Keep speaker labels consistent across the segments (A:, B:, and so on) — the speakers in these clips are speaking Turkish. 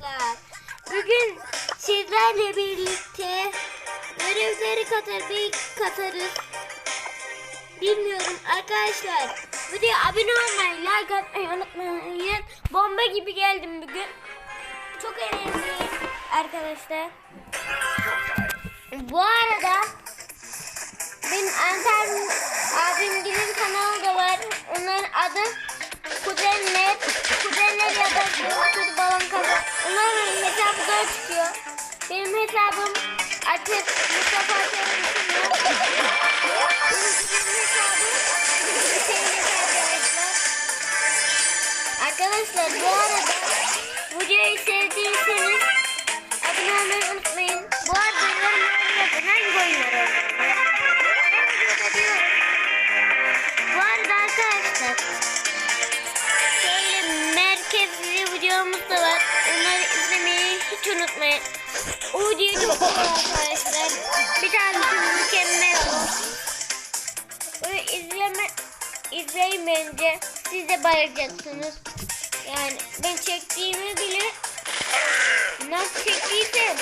A: arkadaşlar. Bugün sizlerle birlikte görevleri katar bir katarız. Bilmiyorum arkadaşlar. Videoya abone olmayı, like atmayı unutmayın. Bomba gibi geldim bugün. Çok önemli arkadaşlar. Bu arada benim Anter abimgilin kanalı da var. Onların adı Kuzenler. Kuzenler ya da Kuru Balon Kafa. Onların hesabı da çıkıyor. Benim hesabım Ateş Mustafa arkadaşlar. Arkadaşlar bu arada videoyu sevdiyseniz abone olmayı unutmayın. Unutmayın. O videoyu çok seviyorum arkadaşlar. Bir tanesi mükemmel olur. Böyle izleme, izleyin bence. Siz de bayılacaksınız. Yani ben çektiğimi bile nasıl çektiysem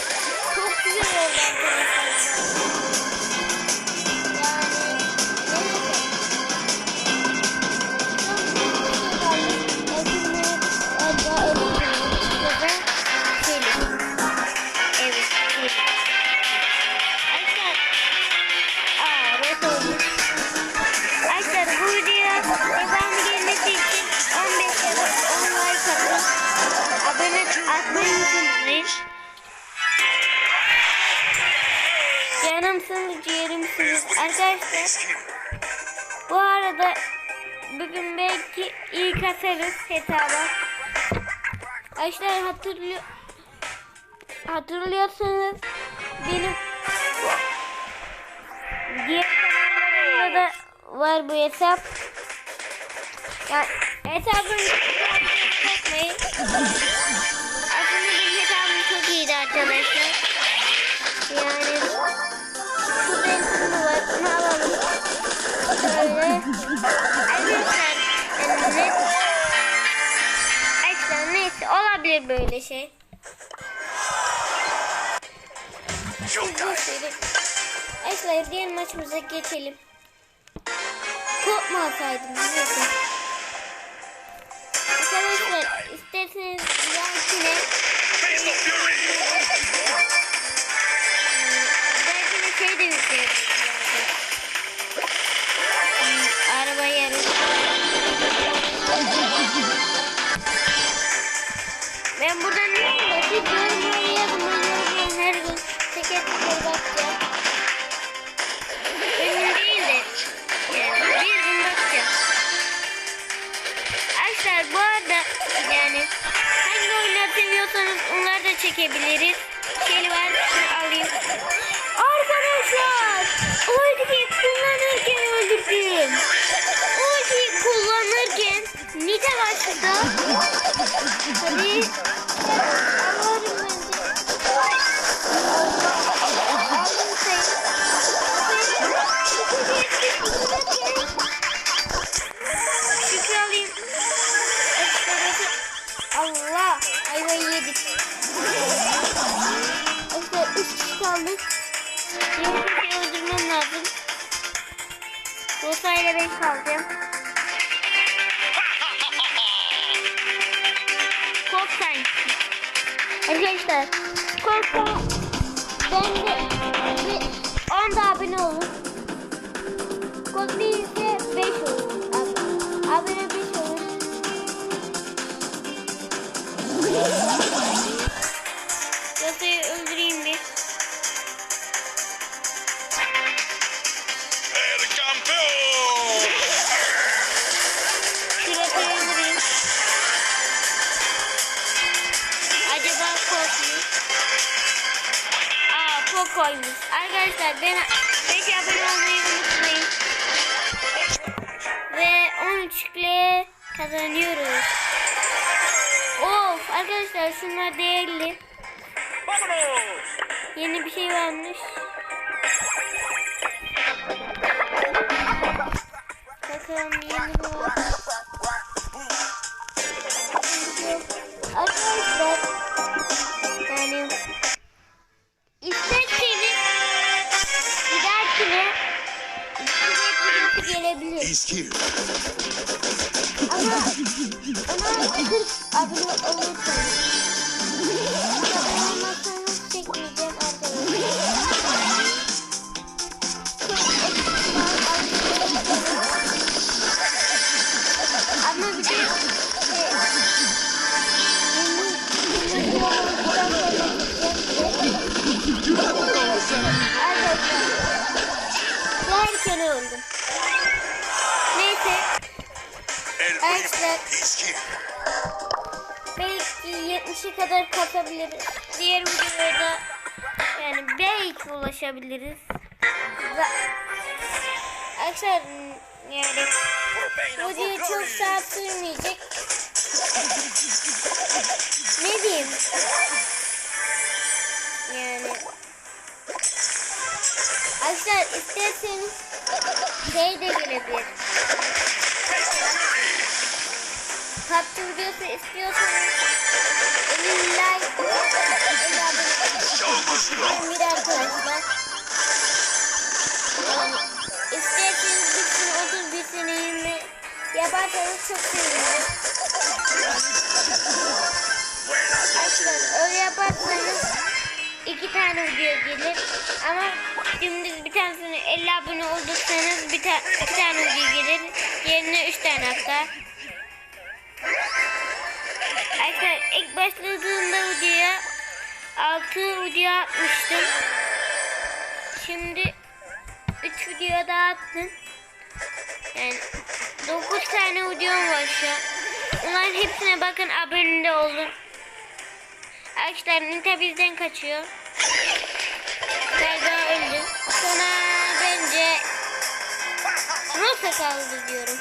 A: Canımsınız, ciğerimsiniz. Arkadaşlar bu arada bugün belki iyi kasarız hesaba. Arkadaşlar hatırlıyor hatırlıyorsanız benim diğer kanallarımda da var bu hesap. Ya hesabın bakmayın. Aslında benim hesabım çok iyiydi arkadaşlar. Yani olabilir böyle şey. Arkadaşlar diğer maçımıza geçelim. Kopma. Neyse. Arkadaşlar isterseniz belki belki de şey de yükleyebiliriz. Çekebiliriz. Şöyle ben şunu alayım. Arkadaşlar ultiyi kullanırken öldürdüm. Ultiyi kullanırken Nita başladı. Tabii ile ben kalacağım. Kork sanki. Arkadaşlar korkma. Ben de bir 10 da abone olun. Kod Aa Poco'ymuş. Arkadaşlar ben 5 abone olmayı unutmayın. Ve 13 ile kazanıyoruz. Of arkadaşlar şunlar değerli. Yeni bir şey varmış. Bakalım yeni ne 40 abone olursanız. 70'e kadar katabiliriz. Diğer videoda yani belki ulaşabiliriz. Arkadaşlar yani bu video çok saat sürmeyecek. Ne diyeyim? Yani Arkadaşlar isterseniz şey de gelebilir. PUBG videosu istiyorsanız 50 like 50 abone bir arkadaşlar. İsterseniz bitsin 30 bitsin 20 yaparsanız çok sevinirim. Arkadaşlar öyle iki tane video gelir ama dümdüz bir tanesini 50 abone bir tane video gelir yerine 3 tane hatta. Başladığımda videoya 6 video atmıştım. Şimdi 3 video daha attım. Yani 9 tane videom var şu an. Onların hepsine bakın abone olun. Arkadaşlar Nita bizden kaçıyor. Galiba öldü. Sonra bence Rosa kaldı diyorum.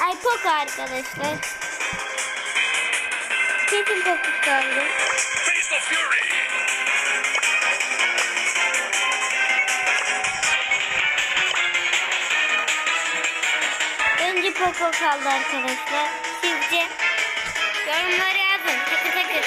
A: Ay Poco arkadaşlar. Kesin Poco kaldı. Bence Poco kaldı arkadaşlar. Sizce? Yorumlara yazın. Takı takı.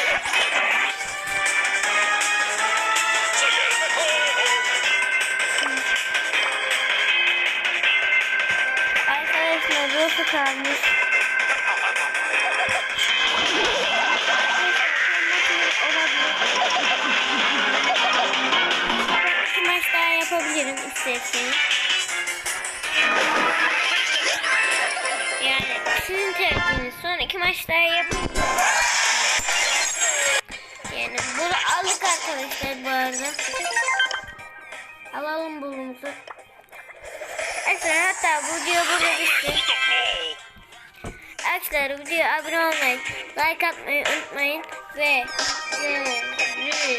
A: İsterseniz. Yani sizin tercihiniz. Son iki maç daha yapın. Yani bunu aldık arkadaşlar bu arada. Alalım bulumuzu. Arkadaşlar hatta bu video burada bitti. Arkadaşlar videoya abone olmayı, like atmayı unutmayın ve ve ve